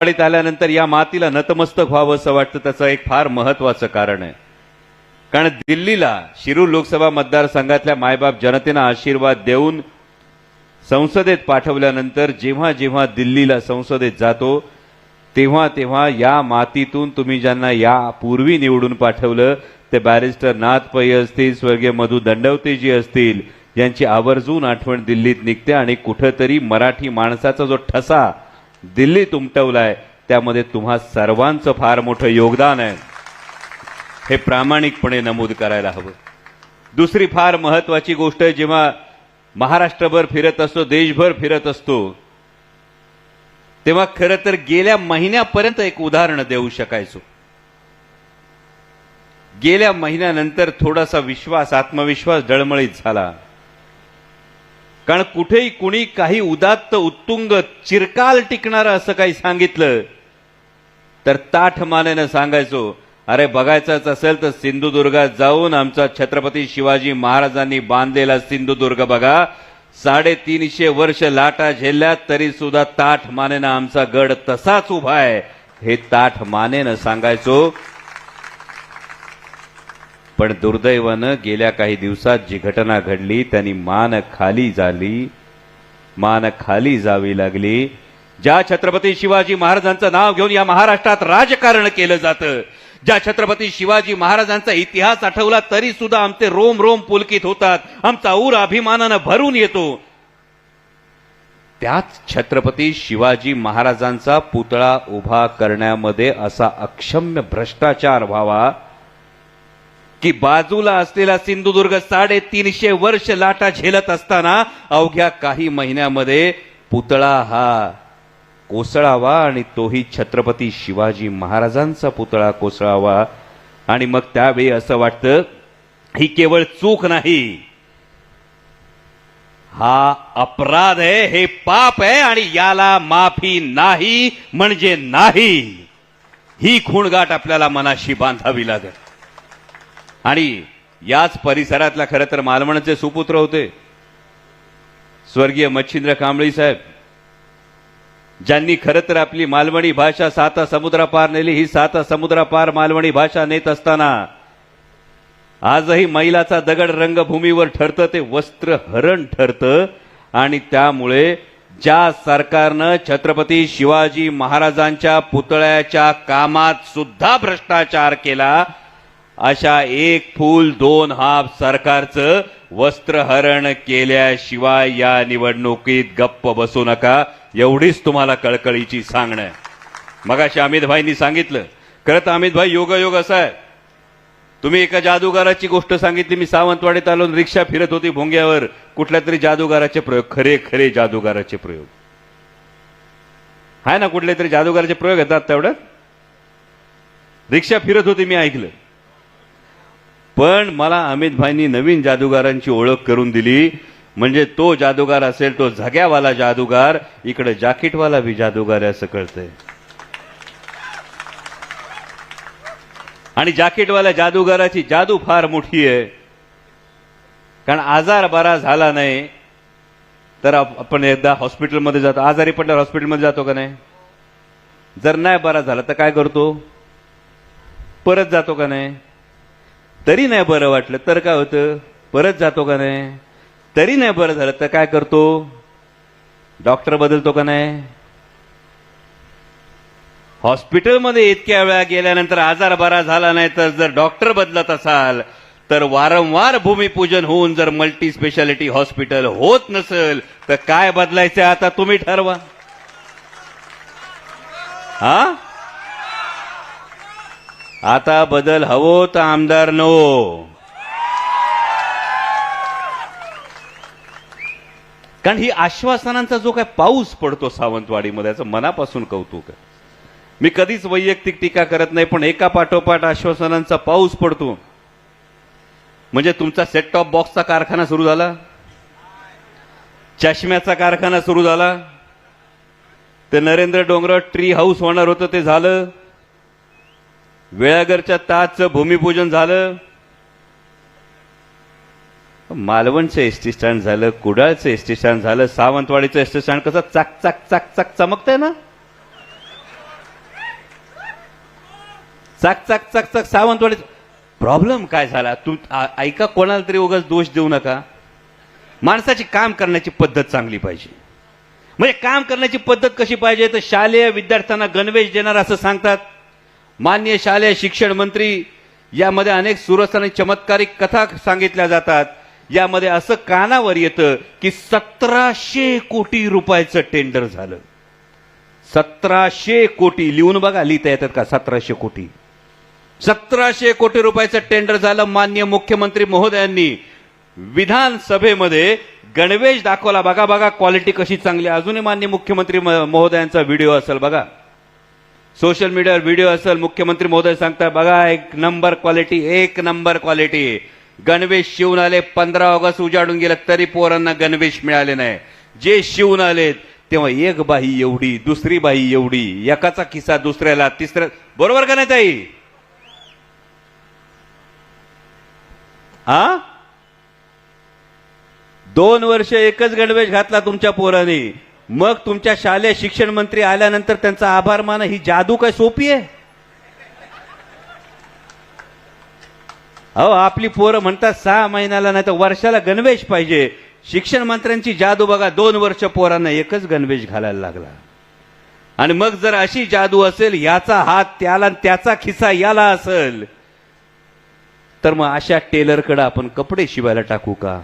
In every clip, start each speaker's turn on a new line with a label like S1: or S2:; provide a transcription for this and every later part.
S1: सावंतवाडीत आल्यानंतर या मातीला नतमस्तक व्हावं असं वाटतं त्याचं एक फार महत्वाचं कारण आहे. कारण दिल्लीला शिरूर लोकसभा मतदारसंघातल्या मायबाप जनतेनं आशीर्वाद देऊन संसदेत पाठवल्यानंतर जेव्हा जेव्हा दिल्लीला संसदेत जातो तेव्हा तेव्हा या मातीतून तुम्ही ज्यांना यापूर्वी निवडून पाठवलं ते बॅरिस्टर नाथ पै असतील स्वर्गीय मधु दंडवतेजी असतील यांची आवर्जून आठवण दिल्लीत निघते आणि कुठंतरी मराठी माणसाचा जो ठसा दिल्लीत उमटवलाय त्यामध्ये तुम्हा सर्वांचं फार मोठं योगदान आहे. हे प्रामाणिकपणे नमूद करायला हवं. दुसरी फार महत्वाची गोष्ट आहे जेव्हा महाराष्ट्रभर फिरत असतो देशभर फिरत असतो तेव्हा खरं तर गेल्या महिन्यापर्यंत एक उदाहरण देऊ शकायचो. गेल्या महिन्यानंतर थोडासा विश्वास आत्मविश्वास डळमळीत झाला. कारण कुठेही कुणी काही उदात्त उत्तुंग चिरकाल टिकणारं असं काही सांगितलं तर ताठ मानेनं सांगायचो अरे बघायचंच असेल तर सिंधुदुर्गात जाऊन आमचा छत्रपती शिवाजी महाराजांनी बांधलेला सिंधुदुर्ग बघा. साडेतीनशे वर्ष लाटा झेलल्या तरी सुद्धा ताठ मानेनं आमचा गड तसाच उभा आहे. हे ताठ मानेनं सांगायचो पण दुर्दैवानं गेल्या काही दिवसात जी घटना घडली त्यांनी मान खाली झाली. मान खाली जावी लागली. ज्या छत्रपती शिवाजी महाराजांचं नाव घेऊन या महाराष्ट्रात राजकारण केलं जातं ज्या छत्रपती शिवाजी महाराजांचा इतिहास आठवला तरी सुद्धा आमचे रोम रोम पुलकित होतात. आमचा ऊर अभिमानानं भरून येतो. त्याच छत्रपती शिवाजी महाराजांचा पुतळा उभा करण्यामध्ये असा अक्षम्य भ्रष्टाचार व्हावा की बाजूला असलेला सिंधुदुर्ग साडेतीनशे वर्ष लाटा झेलत असताना अवघ्या काही महिन्यामध्ये पुतळा हा कोसळावा आणि तोही छत्रपती शिवाजी महाराजांचा पुतळा कोसळावा. आणि मग त्यावेळी असं वाटतं ही केवळ चूक नाही. हा अपराध आहे हे पाप आहे आणि याला माफी नाही म्हणजे नाही. ही खूणगाठ आपल्याला मनाशी बांधावी लागेल. आणि याच परिसरातला खरं तर मालवणचे सुपुत्र होते. स्वर्गीय मच्छिंद्र कांबळी साहेब. ज्यांनी खरं तर आपली मालवणी भाषा साता समुद्रापार नेली ही साता समुद्रापार मालवणी भाषा नेत असताना आजही मैलाचा दगड रंगभूमीवर ठरतं ते वस्त्र हरण ठरतं आणि त्यामुळे ज्या सरकारनं छत्रपती शिवाजी महाराजांच्या पुतळ्याच्या कामात सुद्धा भ्रष्टाचार केला अशा एक फूल दोन हाफ सरकारचं वस्त्रहरण केल्याशिवाय या निवडणुकीत गप्प बसू नका. एवढीच तुम्हाला कळकळीची सांगणं आहे. मगाशी अमित भाईंनी सांगितलं. खरं तर अमित भाई योगायोग असा आहे. तुम्ही एका जादूगाराची गोष्ट सांगितली मी सावंतवाडीत आलो रिक्षा फिरत होती भोंग्यावर. कुठल्या तरी जादूगाराचे प्रयोग खरे खरे जादूगाराचे प्रयोग. आहे ना कुठले तरी जादूगाराचे प्रयोग येतात तेवढ्यात रिक्षा फिरत होती मी ऐकलं. पण मला अमित भाईंनी नवीन जादूगारांची ओळख करून दिली. म्हणजे तो जादूगार असेल तो झग्यावाला जादूगार इकडे जाकीटवाला बी जादूगार आहे असं कळतंय. आणि जाकीटवाल्या जादूगाराची जादू फार मोठी आहे. कारण आजार बरा झाला नाही तर आपण एकदा हॉस्पिटलमध्ये जातो. आजारी पडल्यावर हॉस्पिटलमध्ये जातो का नाही? जर नाही बरा झाला तर काय करतो? परत जातो का नाही? तरी नाही बरं वाटलं तर काय होतं? परत जातो का नाही? तरी नाही बरं झालं तर काय करतो? डॉक्टर बदलतो का नाही? हॉस्पिटलमध्ये इतक्या वेळा गेल्यानंतर आजार बरा झाला नाही तर जर डॉक्टर बदलत असाल तर वारंवार भूमिपूजन होऊन जर मल्टी स्पेशालिटी हॉस्पिटल होत नसेल तर काय बदलायचं आता तुम्ही ठरवा. हा? आता बदल हवो तर आमदार नो. कारण ही आश्वासनांचा जो काय पाऊस पडतो सावंतवाडीमध्ये याचं मनापासून कौतुक आहे. मी कधीच वैयक्तिक टीका करत नाही पण एका पाठोपाठ आश्वासनांचा पाऊस पडतो. म्हणजे तुमचा सेट टॉप बॉक्सचा कारखाना सुरू झाला? चष्म्याचा कारखाना सुरू झाला? ते नरेंद्र डोंगर ट्री हाऊस होणार होतं ते झालं. वेळागरच्या ताजचं भूमिपूजन झालं. मालवणचं एस टी स्टँड झालं कुडाळचं एस टी स्टँड झालं सावंतवाडीचं एस टी स्टँड कसं चाक चाक चाक चाक चमकतंय ना? चाक चाक चाक चाक सावंतवाडी प्रॉब्लेम काय झाला? तू ऐका कोणाला तरी उगाच दोष देऊ नका. माणसाची काम करण्याची पद्धत चांगली पाहिजे. म्हणजे काम करण्याची पद्धत कशी पाहिजे? तर शालेय विद्यार्थ्यांना गणवेश देणार असं सांगतात. मान्य शालेय शिक्षण मंत्री यामध्ये अनेक सुरस आणि चमत्कारिक कथा सांगितल्या जातात. यामध्ये असं कानावर येतं की सतराशे कोटी रुपयाचं टेंडर झालं. सतराशे कोटी लिहून बघा लिहिता येतात का? सतराशे कोटी. सतराशे कोटी रुपयाचं टेंडर झालं मान्य मुख्यमंत्री महोदयांनी. विधानसभेमध्ये गणवेश दाखवला. बघा बघा क्वालिटी कशी चांगली. आहे. अजूनही मान्य मुख्यमंत्री म- महोदयांचा व्हिडिओ असेल बघा. सोशल मीडियावर व्हिडिओ असेल मुख्यमंत्री महोदय सांगतात बघा एक नंबर क्वालिटी एक नंबर क्वालिटी. गणवेश शिवून आले पंधरा ऑगस्ट उजाडून गेलं तरी पोरांना गणवेश मिळाले नाही. जे शिवून आलेत तेव्हा एक बाई एवढी दुसरी बाई एवढी एकाचा किस्सा दुसऱ्याला तिसऱ्या बरोबर का नाही ताई? हा दोन वर्ष एकच गणवेश घातला तुमच्या पोराने. मग तुमच्या शालेय शिक्षण मंत्री आल्यानंतर त्यांचा आभार मान ही जादू काय सोपी आहे? अहो आपली पोरं म्हणतात सहा महिन्याला नाही तर वर्षाला गणवेश पाहिजे. शिक्षण मंत्र्यांची जादू बघा दोन वर्ष पोरांना एकच गणवेश घालायला लागला. आणि मग जर अशी जादू असेल याचा हात त्याला आणि त्याचा खिसा याला असेल तर मग अशा टेलरकडे आपण कपडे शिवायला टाकू का?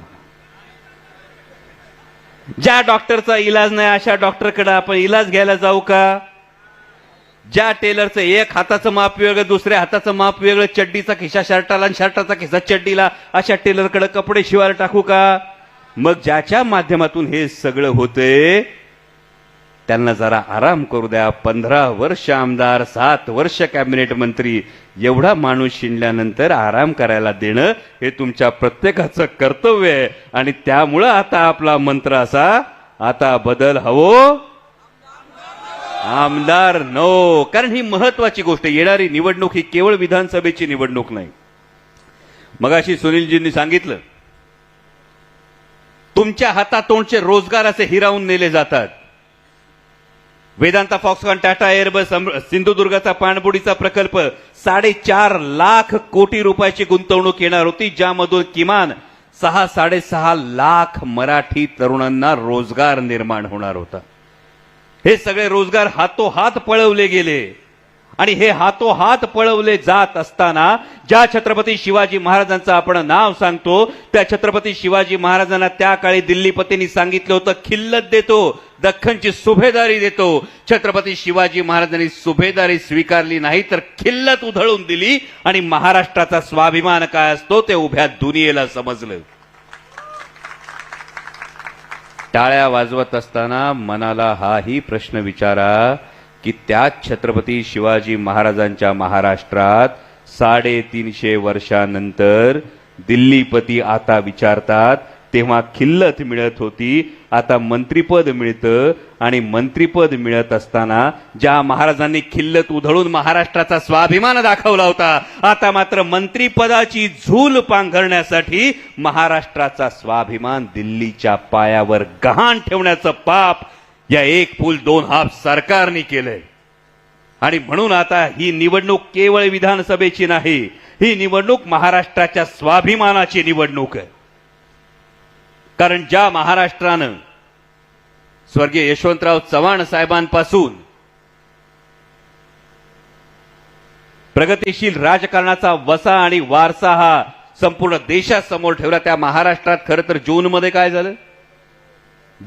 S1: ज्या डॉक्टरचा इलाज नाही अशा डॉक्टरकडे आपण इलाज घ्यायला जाऊ का? ज्या टेलरचं एक हाताचं माप वेगळं दुसऱ्या हाताचं माप वेगळं चड्डीचा खिसा शर्टाला आणि शर्टाचा खिसा चड्डीला अशा टेलरकडे कपडे शिवायला टाकू का? मग ज्याच्या माध्यमातून हे सगळं होतंय त्यांना जरा आराम करू द्या. पंधरा वर्ष आमदार सात वर्ष कॅबिनेट मंत्री एवढा माणूस शिंडल्यानंतर आराम करायला देणं हे तुमच्या प्रत्येकाचं कर्तव्य आहे. आणि त्यामुळं आता आपला मंत्र असा आता बदल हवो. आमदार नो. कारण ही महत्वाची गोष्ट आहे. येणारी निवडणूक ही केवळ विधानसभेची निवडणूक नाही. मगाशी सुनीलजींनी सांगितलं तुमच्या हातातोंडचे रोजगार असे हिरावून नेले जातात. वेदांता फॉक्सकॉन टाटा एअरबस सिंधुदुर्गाचा पाणबुडीचा प्रकल्प साडेचार लाख कोटी रुपयाची गुंतवणूक येणार होती ज्यामधून किमान सहा साडेसहा लाख मराठी तरुणांना रोजगार निर्माण होणार होता. हे सगळे रोजगार हातोहात पळवले गेले. आणि हे हातोहात पळवले जात असताना ज्या छत्रपती शिवाजी महाराजांचं आपण नाव सांगतो त्या छत्रपती शिवाजी महाराजांना त्या काळी दिल्लीपतींनी सांगितलं होतं खिल्लत देतो दख्खनची सुभेदारी देतो. छत्रपती शिवाजी महाराजांनी सुभेदारी स्वीकारली नाही तर खिल्लत उधळून दिली आणि महाराष्ट्राचा स्वाभिमान काय असतो ते उभ्या दुनियेला समजलं. टाळ्या वाजवत असताना मनाला हाही प्रश्न विचारा की त्याच छत्रपती शिवाजी महाराजांच्या महाराष्ट्रात साडेतीनशे वर्षानंतर दिल्लीपती आता विचारतात तेव्हा खिल्लत मिळत होती. आता मंत्रीपद मिळतं आणि मंत्रीपद मिळत असताना ज्या महाराजांनी खिल्लत उधळून महाराष्ट्राचा स्वाभिमान दाखवला होता आता मात्र मंत्रीपदाची झूल पांघरण्यासाठी महाराष्ट्राचा स्वाभिमान दिल्लीच्या पायावर गहाण ठेवण्याचं पाप या एक पूल दोन हाफ सरकारने केलंय. आणि म्हणून आता ही निवडणूक केवळ विधानसभेची नाही ही निवडणूक महाराष्ट्राच्या स्वाभिमानाची निवडणूक आहे. कारण ज्या महाराष्ट्रानं स्वर्गीय यशवंतराव चव्हाण साहेबांपासून प्रगतिशील राजकारणाचा वसा आणि वारसा हा संपूर्ण देशासमोर ठेवला त्या महाराष्ट्रात खरं तर जून मध्ये काय झालं?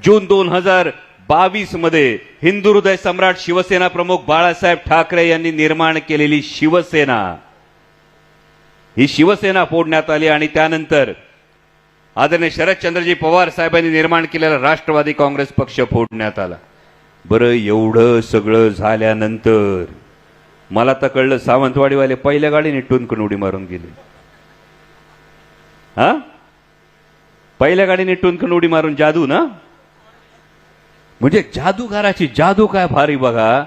S1: जून दोन हजार बावीसमध्ये हिंदू हृदय सम्राट शिवसेना प्रमुख बाळासाहेब ठाकरे यांनी निर्माण केलेली शिवसेना ही शिवसेना फोडण्यात आली आणि त्यानंतर आदरणीय शरदचंद्रजी पवार साहेबांनी निर्माण केलेला राष्ट्रवादी काँग्रेस पक्ष फोडण्यात आला. बरं एवढं सगळं झाल्यानंतर मला तर कळलं सावंतवाडीवाले पहिल्या गाडीने टुनकन उडी मारून गेले. हा? पहिल्या गाडीने टुनकन उडी मारून जादू ना? म्हणजे जादूगाराची जादू काय भारी बघा.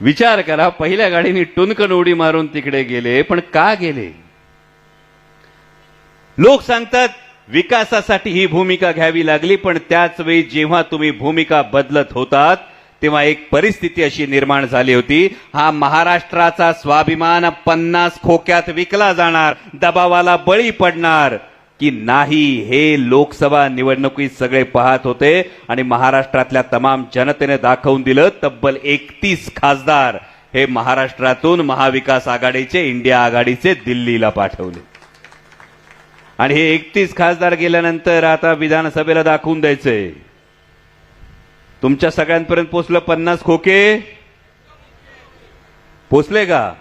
S1: विचार करा पहिल्या गाडीने टुनकन उडी मारून तिकडे गेले पण का गेले? लोक सांगतात विकासासाठी ही भूमिका घ्यावी लागली पण त्याच वेळी जेव्हा तुम्ही भूमिका बदलत होतात तेव्हा एक परिस्थिती अशी निर्माण झाली होती. हा महाराष्ट्राचा स्वाभिमान पन्नास खोक्यात विकला जाणार दबावाला बळी पडणार. की नाही हे लोकसभा निवडणुकीत सगळे पाहत होते आणि महाराष्ट्रातल्या तमाम जनतेने दाखवून दिलं तब्बल एकतीस खासदार हे महाराष्ट्रातून महाविकास आघाडीचे इंडिया आघाडीचे दिल्लीला पाठवले. आणि हे एकतीस खासदार गेल्यानंतर आता विधानसभेला दाखवून द्यायचंय. तुमच्या सगळ्यांपर्यंत पोचलं पन्नास खोके? पोचले का?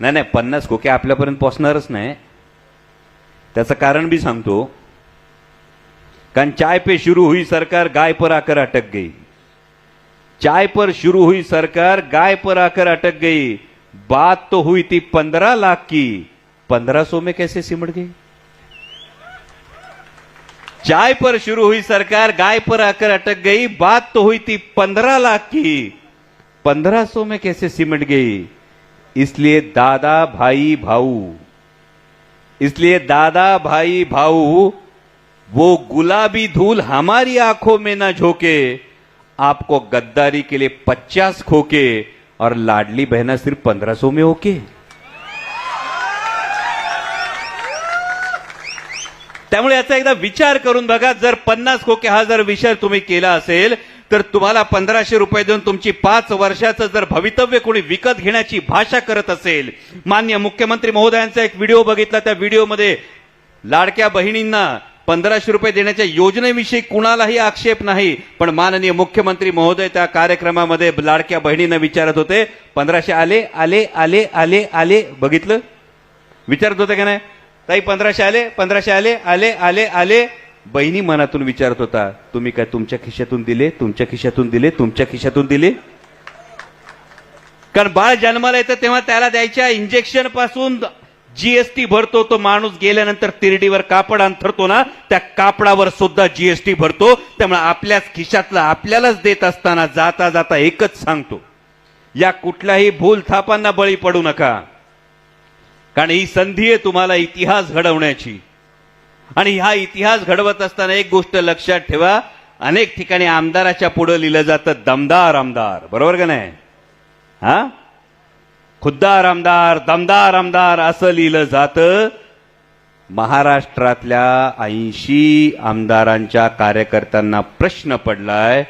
S1: नाही नाही पन्नास खोके आपल्यापर्यंत पोचणारच नाही. त्याचं कारण भी सांगतो. कारण चाय पे शुरू हुई सरकार गाय पर आकर अटक गई. चाय पर शुरू हुई सरकार गाय पर आकर अटक गई. बात तो हुई थी पंद्रह लाख की. पंद्रह सौ में कैसे सिमट गई? चाय पर शुरू हुई सरकार गाय पर आकर अटक गई. बात तो हुई थी पंद्रह लाख की. पंद्रह सौ में कैसे सिमट गई? इसलिए दादा भाई भाऊ इसलिए दादा भाई भाऊ वो गुलाबी धूल हमारी आंखों में ना झोंके आपको गद्दारी के लिए पचास खोके और लाडली बहना सिर्फ पंद्रह सौ में होके। त्यामुळे याचा एकदा विचार करून बघा जर पन्नास खोके हा जर विचार तुम्ही केला असेल तर तुम्हाला पंधराशे रुपये देऊन तुमची पाच वर्षाचं जर भवितव्य कोणी विकत घेण्याची भाषा करत असेल मान्य मुख्यमंत्री महोदयांचा एक व्हिडिओ बघितला त्या व्हिडिओमध्ये लाडक्या बहिणींना पंधराशे रुपये देण्याच्या योजनेविषयी कुणालाही आक्षेप नाही पण माननीय मुख्यमंत्री महोदय त्या कार्यक्रमामध्ये लाडक्या बहिणींना विचारत होते. पंधराशे आले आले आले आले आले बघितलं? विचारत होते का नाही? ताई पंधराशे आले पंधराशे आले आले आले आले बहिणी मनातून विचारत होता तुम्ही काय तुमच्या खिशातून दिले? तुमच्या खिशातून दिले? तुमच्या खिशातून दिले? कारण बाळ जन्माला येतं तेव्हा त्याला द्यायच्या इंजेक्शनपासून जीएसटी भरतो तो माणूस गेल्यानंतर तिरडीवर कापड अंथरतो ना त्या कापडावर सुद्धा जीएसटी भरतो. त्यामुळे आपल्याच खिशातला आपल्यालाच देत असताना जाता जाता एकच सांगतो या कुठल्याही भूल थापांना बळी पडू नका. कारण ही संधी आहे तुम्हाला इतिहास घडवण्याची. आणि हा इतिहास घडवत असताना एक गोष्ट लक्षात ठेवा. अनेक ठिकाणी आमदाराच्या पुढे लिहिलं जातं दमदार आमदार. बरोबर का नाही? हा? खुद्दार आमदार दमदार आमदार असं लिहिलं जातं. महाराष्ट्रातल्या ऐंशी आमदारांच्या कार्यकर्त्यांना प्रश्न पडलाय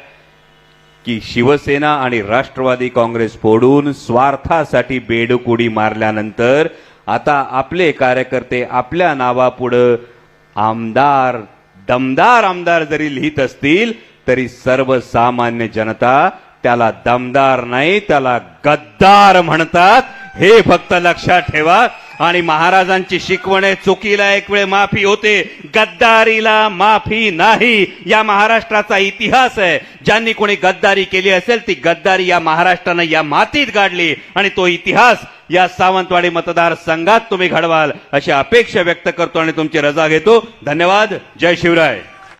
S1: की शिवसेना आणि राष्ट्रवादी काँग्रेस फोडून स्वार्थासाठी बेडकुडी मारल्यानंतर आता आपले कार्यकर्ते आपल्या नावापुढं आमदार दमदार आमदार जरी लिहित असतील तरी सर्वसामान्य जनता त्याला दमदार नाही त्याला गद्दार म्हणतात. हे फक्त लक्षात ठेवा. आणि महाराजांची शिकवण आहे चुकीला एक वेळ माफी होते. गद्दारीला माफी नाही. या महाराष्ट्राचा इतिहास आहे. ज्यांनी कोणी गद्दारी केली असेल ती गद्दारी या महाराष्ट्रानं या मातीत गाडली. आणि तो इतिहास या सावंतवाडी मतदारसंघात तुम्ही घडवाल अशी अपेक्षा व्यक्त करतो आणि तुमची रजा घेतो. धन्यवाद. जय शिवराय.